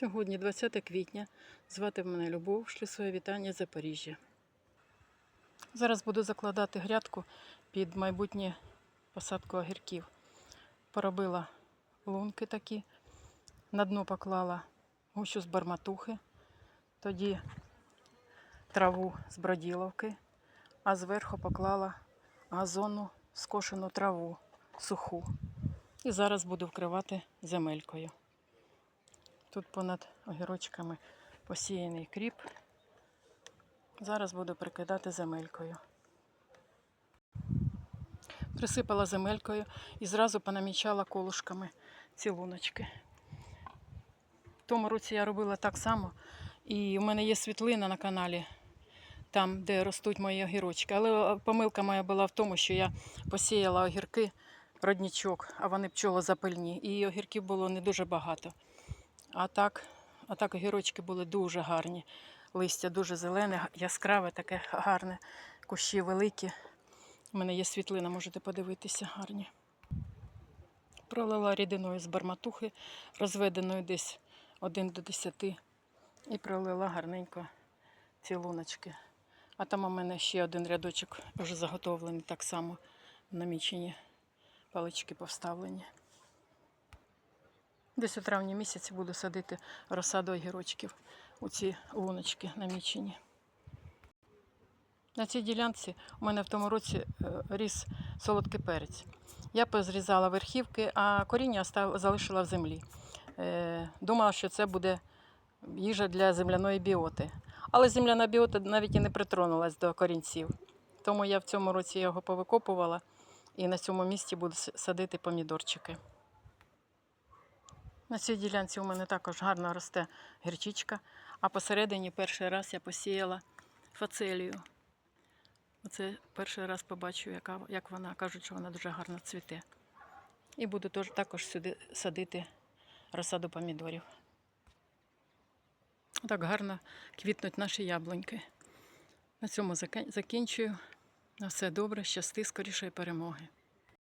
Сьогодні 20 квітня. Звати мене Любов, шлю своє вітання Запоріжжя. Зараз буду закладати грядку під майбутнє посадку огірків. Поробила лунки такі, на дно поклала гущу з барматухи, тоді траву з броділовки, а зверху поклала газонну скошену траву суху. І зараз буду вкривати земелькою. Тут понад огірочками посіяний кріп. Зараз буду прикидати земелькою. Присипала земелькою і зразу понамічала колушками ці луночки. В тому році я робила так само, і у мене є світлина на каналі, там, де ростуть мої огірочки. Але е, помилка моя була в тому, що я посіяла огірки роднічок, а вони пчолозапильні, і огірків було не дуже багато. А так, а так огірочки були дуже гарні. Листя дуже зелене, яскраве, таке гарне, кущі великі. У мене є світлина, можете подивитися, гарні. Пролила рідиною з барматухи, розведеною десь 1 до 10, і пролила гарненько ці луночки. А там у мене ще один рядочок вже заготовлений, так само намічені палички поставлені. Десь у травні місяці буду садити розсаду огірочків у ці луночки намічені. На цій ділянці у мене в тому році е, ріс солодкий перець. Я позрізала верхівки, а коріння залишила в землі. Е, Думала, що це буде їжа для земляної біоти. Але земляна біота навіть і не притронулась до корінців. Тому я в цьому році його повикопувала і на цьому місці буду садити помідорчики. На цій ділянці у мене також гарно росте гірчичка, а посередині перший раз я посіяла фацелію. Оце перший раз побачу, яка, як вона. Кажуть, що вона дуже гарно цвіте. І буду тож, також сюди садити розсаду помідорів. Так гарно квітнуть наші яблуньки. На цьому закінчую. На все добре, щасти, скорішої перемоги.